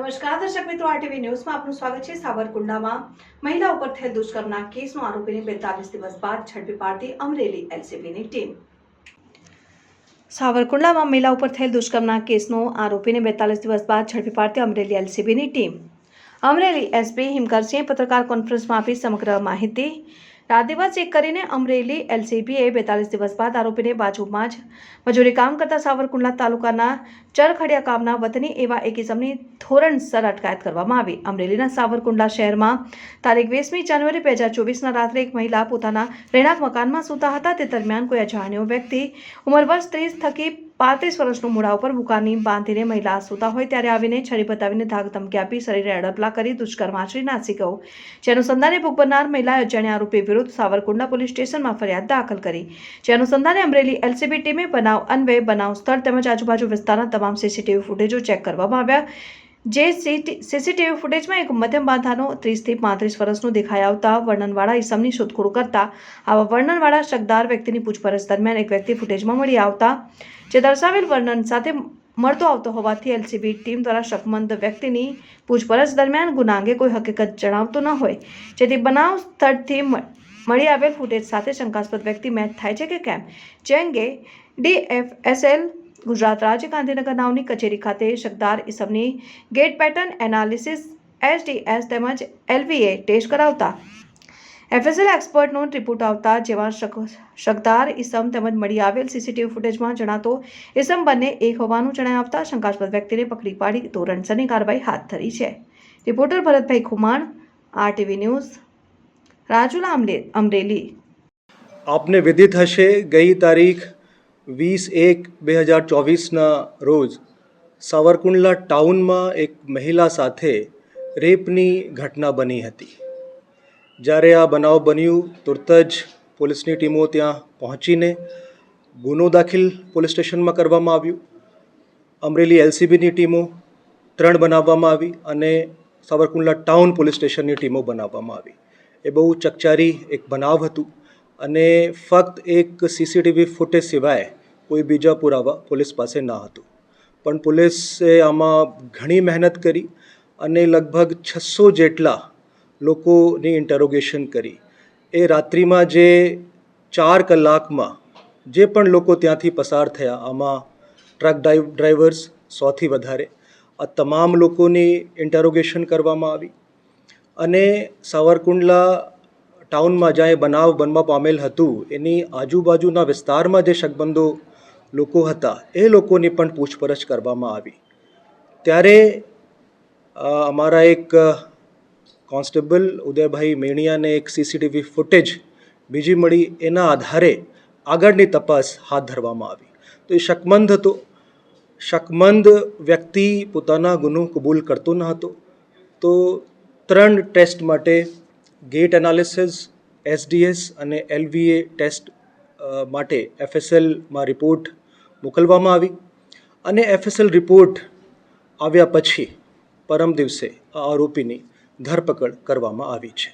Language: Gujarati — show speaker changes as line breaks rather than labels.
નમસ્કાર, દર્શક મિત્રો આરટીવી ન્યૂઝમાં આપનું સ્વાગત છે સાવરકુંડલામાં. મહિલા ઉપર થયેલ દુષ્કર્મના કેસનો આરોપીને બેતાલીસ દિવસ બાદ ઝડપી પાડતી અમરેલી એલસીબીની ટીમ. સાવરકુંડલામાં મહિલા ઉપર થયેલ દુષ્કર્મના કેસનો આરોપીને બેતાલીસ દિવસ બાદ ઝડપી પાડતી અમરેલી એલસીબીની ટીમ. અમરેલી એસપી હિમકરસિંહે પત્રકાર કોન્ફરન્સમાં આપી સમગ્ર માહિતી. રાત દિવસ એક કરીને અમરેલી એલસીબીએ બેતાલીસ દિવસ બાદ આરોપીને બાજુમાં જ મજૂરી કામ કરતા સાવરકુંડલા તાલુકાના ચરખડિયા ગામના વતની એવા એક ઇસમની ધોરણસર અટકાયત કરવામાં આવી. અમરેલીના સાવરકુંડલા શહેરમાં તારીખ વીસમી જાન્યુઆરી બે હજાર ચોવીસના રાત્રે એક મહિલા પોતાના રહેણાંક મકાનમાં સૂતા હતા. તે દરમિયાન કોઈ અજાણ્યો વ્યક્તિ ઉંમર વર્ષ ત્રીસ થકી પાંત્રીસ વર્ષનું મોઢા ઉપર બુકાની બાંધીને મહિલા સૂતા હોય ત્યારે આવીને છરી બતાવીને ધાક ધમકી આપી શરીરે અડપલા કરી દુષ્કર્મ આચરી નાસી ગયો. જે અનુસંધાને ભોગ બનનાર મહિલાએ અજાણ્યા આરોપી વિરુદ્ધ સાવરકુંડલા પોલીસ સ્ટેશનમાં ફરિયાદ દાખલ કરી. જે અનુસંધાને અમરેલી એલસીબી ટીમે બનાવ અન્વયે બનાવ સ્થળ તેમજ આજુબાજુ વિસ્તારના તમામ સીસીટીવી ફૂટેજો ચેક કરવામાં આવ્યા. જે સીસીટીવી ફૂટેજમાં એક મધ્યમ બાંધાનો ત્રીસથી પાંત્રીસ વર્ષનું દેખાઈ આવતા વર્ણનવાળા ઇસમની શોધખોળ કરતા આવા વર્ણનવાળા શકદાર વ્યક્તિની પૂછપરછ દરમિયાન એક વ્યક્તિ ફૂટેજમાં મળી આવતા, જે દર્શાવેલ વર્ણન સાથે મળતો આવતો હોવાથી એલસીબી ટીમ દ્વારા શકમંદ વ્યક્તિની પૂછપરછ દરમિયાન ગુના અંગે કોઈ હકીકત જણાવતો ન હોય. જેથી બનાવ સ્થળથી મળી આવેલ ફૂટેજ સાથે શંકાસ્પદ વ્યક્તિ મેચ થાય છે કે કેમ? જે અંગે ડીએફએસએલ ગુજરાત રાજ્ય ગાંધીનગર નાવની કચેરી ખાતે શકદાર ઇસમની ગેટ પેટર્ન એનાલિસિસ એસડીએસ તેમજ એલવીએ ટેસ્ટ કરાવતા. એફએસએલ એક્સપર્ટનો રિપોર્ટ આવતા શક શકદાર ઇસમ તેમજ મળી આવેલ સીસીટીવી ફૂટેજમાં જણાતો ઇસમ બંને એક હોવાનું જણાય આવતા શંકાસ્પદ વ્યક્તિને પકડી પાડી ધોરણસરની કાર્યવાહી હાથ ધરી છે. Reporter Bharatbhai Khuman, RTV news, Rajula Amreli.
આપને વિદિત હશે ગઈ તારીખ વીસ એક બે હજાર ચોવીસના રોજ સાવરકુંડલા ટાઉનમાં એક મહિલા સાથે રેપની ઘટના બની હતી. જ્યારે આ બનાવ બન્યું, તુરત જ પોલીસની ટીમો ત્યાં પહોંચીને ગુનો દાખલ પોલીસ સ્ટેશનમાં કરવામાં આવ્યું. અમરેલી એલસીબીની ટીમો ત્રણ બનાવવામાં આવી અને સાવરકુંડલા ટાઉન પોલીસ સ્ટેશનની ટીમો બનાવવામાં આવી. એ બહુ ચકચારી એક બનાવ હતું. અને ફક્ત એક સીસીટીવી ફૂટેજ સિવાય કોઈ બીજા પુરાવા પોલીસ પાસે ન હતું. પણ પોલીસે આમાં ઘણી મહેનત કરી અને લગભગ છસો જેટલા લોકોની ઇન્ટરોગેશન કરી. એ રાત્રિમાં જે ચાર કલાકમાં જે પણ લોકો ત્યાંથી પસાર થયા, આમાં ટ્રક ડ્રાઈવ ડ્રાઈવર્સ સોથી વધારે, આ તમામ લોકોની ઇન્ટરોગેશન કરવામાં આવી. અને સાવરકુંડલા ટાઉનમાં જ્યાં એ બનાવ બનવા પામેલ હતું, એની આજુબાજુના વિસ્તારમાં જે શકબંધો લોકો હતા, એ લોકોની પણ પૂછપરછ કરવામાં આવી. ત્યારે અમારા એક કોન્સ્ટેબલ ઉદયભાઈ મેણિયાને એક સીસીટીવી ફૂટેજ બીજી મળી, એના આધારે આગળની તપાસ હાથ ધરવામાં આવી. તો એ શકમંદ હતો. શકમંદ વ્યક્તિ પોતાના ગુનો કબૂલ કરતો ન હતો. તો ત્રણ ટેસ્ટ માટે ગેટ એનાલિસિસ, એસડીએસ અને એલવીએ ટેસ્ટ માટે એફએસએલમાં રિપોર્ટ મોકલવામાં આવી અને એફએસએલ રિપોર્ટ આવ્યા પછી પરમ દિવસે આ આરોપીની ધરપકડ કરવામાં આવી છે.